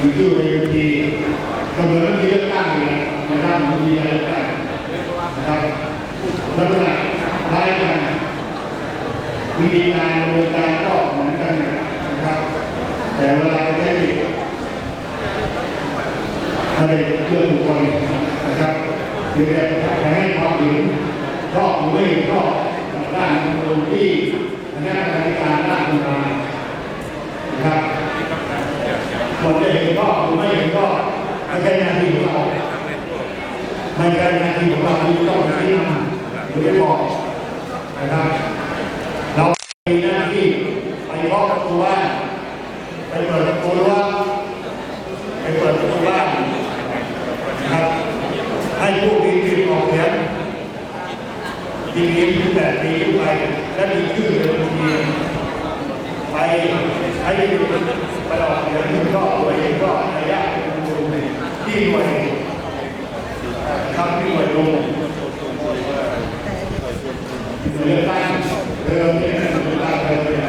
มีชื่อในบัญชีก็เหมือนบัญชีเลือกตั้งเลยนะครับบัญชีเลือกตั้งนะครับลักษณะคล้ายกันวิธีการดำเนินการก็เหมือนกันนะครับ แต่เวลาเราใช้ไม่ได้เรื่อบุคคลนะครับหรือจะให้ความเห็นชอบหรือไม่ชอบกับด้านตรงที่คณะกรรมการด้านกฎหมายนะครับคนจะเห็นชอบหรือไม่เห็นชอบไม่ใช่หน้าที่ของเราไม่ใช่หน้าที่ของเราที่ต้องชี้นำหรือบอกนะครับ เรามีหน้าที่ไปเคาะประตูบ้านไปเปิดประตูรั้วไปเปิดประตูบ้านนะครับให้ผู้มีสิทธิ์ออกเสียงทีนี้ที่แปดปีขึ้ไปและมีชื่อเป็นบัญชีไปให้ไปออกเสียงที่ก็โดยก็ระยะที่หน่วยทำที่หน่วยลง เลือกตั้งเดิมเนี่ยเลือกตั้งเดิมเนี่ย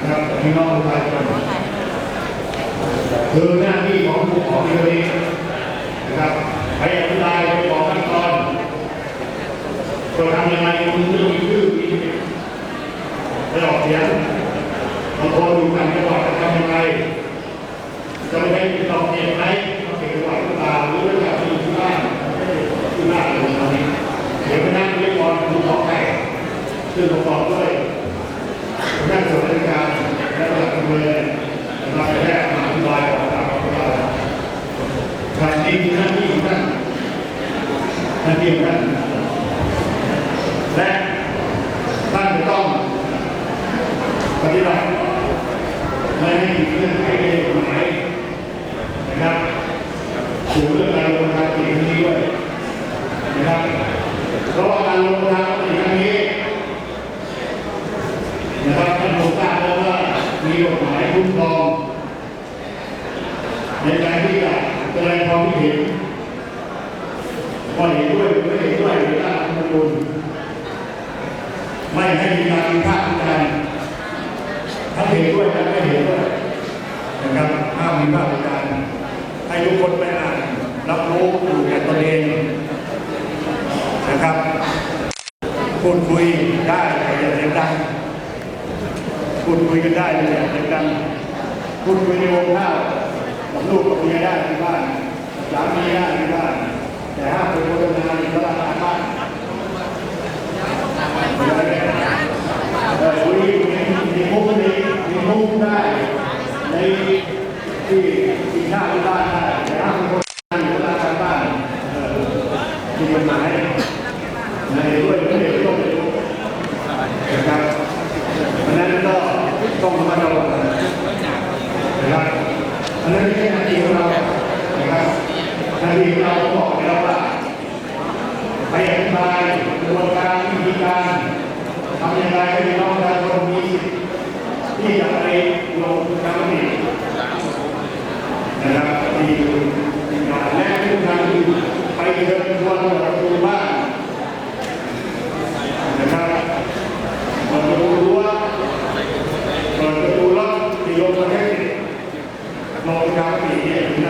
นะครับพี่น้องประชาชนคือหน้าที่ของผู้ขอเรื่องนี้นะครับไปอธิบายไปบอกขั้นตอนจะทำยังไงคุณจะมีชื่อมีไปออกเสียงบางคนอยู่ต่างจังหวัดจะทำยังไงจะไม่ให้ติดต่อเองไหมต้องเก็บไว้ก็ตามหรือว่าจะอยู่ที่บ้านที่บ้านตรงนี้เดี๋ยวไปนั่งเรียกบอลดูขอให้ซึ่งประกอบด้วยนักสวัสดิการและหลักเมืองเราจะแยกมาอธิบายออกตามของเรา การจริงหน้าที่ของท่านหน้าที่ของท่านและท่านจะต้องปฏิบัติไม่ให้เพื่อนไขในกฎหมายนะครับสู่เรื่องการลงทางติครั้งนี้ด้วยนะครับเพราะว่าการลงทางติครั้งนี้นะครับท่านคงทราบแล้วว่ามีกฎหมายคุ้มครองในการที่จะแส ดงความคิดเห็นว่าเห็นด้วยหรือไม่เห็นด้วยหรือต้ารัฐธรรมนูญไม่ให้มีการวิพากษ์วิจารณ์ถ้าเห็นด้วยกันไม่เห็นด้วยนะครับห้ามมีภาพในการให้ทุกคนไปอ่านรับรู้อยู่แก่ตนเองนะครับพูดคุยได้แต่อย่าเสียงดังพูดคุยกันได้แต่อย่าเสียงดังพูดคุยในวงข้า กับลูกกับเมียได้ที่บ้านสามีได้ที่บ้าน แต่ห้ามไปโฆษณาในตลาดบ้านเออคุยมีมีมุกมีมีมุกได้ในที่ที่หน้าที่บ้านได้แต่ถ้าเป็นคนงานอยู่ร้านบ้านเออมีกฎหมาย ทีเราบอกแล้วว่าไปอธิบายกระบวนการวิธีการทำอย่างไรให้น้องประชาชนมีสิทธิ์ที่จะไปลงกรรมสินะครับมีอย่างแรกที่ทำคือไปเชิญชวนประตูบ้านนะครับเปิดประตูรั้วเปิดประตูล็อกที่ลงมาให้ลงกรรมสิเนี่ย